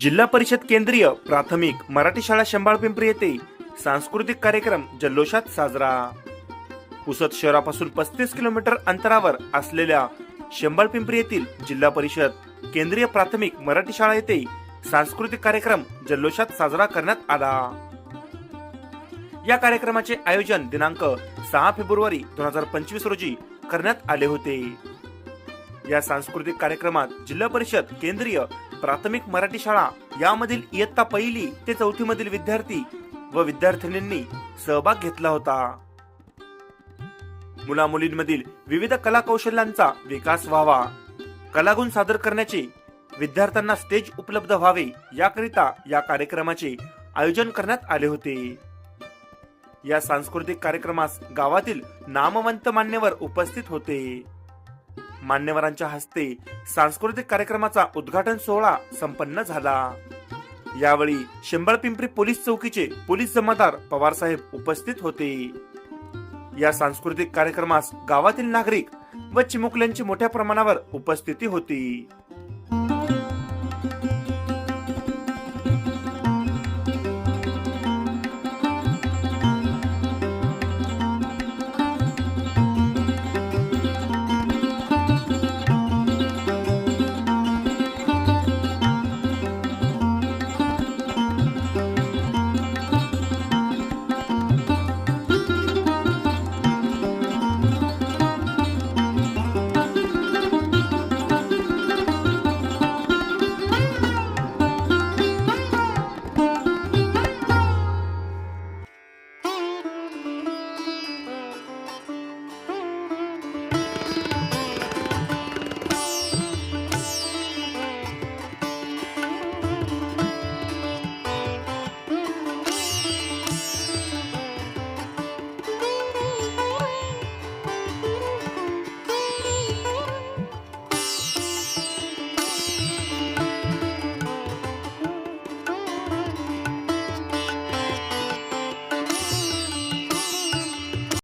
जिल्हा परिषद केंद्रीय प्राथमिक मराठी शाळा शंभाळपिंपरी येथे सांस्कृतिक कार्यक्रम जल्लोषात साजरा. पुसद शहरापासून पस्तीस किलोमीटर अंतरावर असलेल्या शंभाळपिंपरी येथील जिल्हा परिषद केंद्रीय प्राथमिक मराठी शाळा येथे सांस्कृतिक कार्यक्रम जल्लोषात साजरा करण्यात आला. या कार्यक्रमाचे आयोजन दिनांक सहा फेब्रुवारी दोन हजार पंचवीस रोजी करण्यात आले होते. या सांस्कृतिक कार्यक्रमात जिल्हा परिषद केंद्रीय प्राथमिक मराठी शाळा यामधील इयत्ता पहिली ते चौथी मधील विद्यार्थी व विद्यार्थिनींनी सहभाग घेतला होता. मुला मुलींमधील विविध कला कौशल्यांचा विकास व्हावा. कलागुण सादर करण्याचे विद्यार्थ्यांना स्टेज उपलब्ध व्हावे याकरिता या कार्यक्रमाचे आयोजन करण्यात आले होते. या सांस्कृतिक कार्यक्रमास गावातील नामवंत मान्यवर उपस्थित होते. मान्यवरांच्या हस्ते सांस्कृतिक कार्यक्रमाचा उद्घाटन सोहळा संपन्न झाला. यावेळी पिंपरी पोलीस चौकीचे पोलीस जमादार पवार साहेब उपस्थित होते. या सांस्कृतिक कार्यक्रमास गावातील नागरिक व चिमुकल्यांची मोठ्या प्रमाणावर उपस्थिती होती.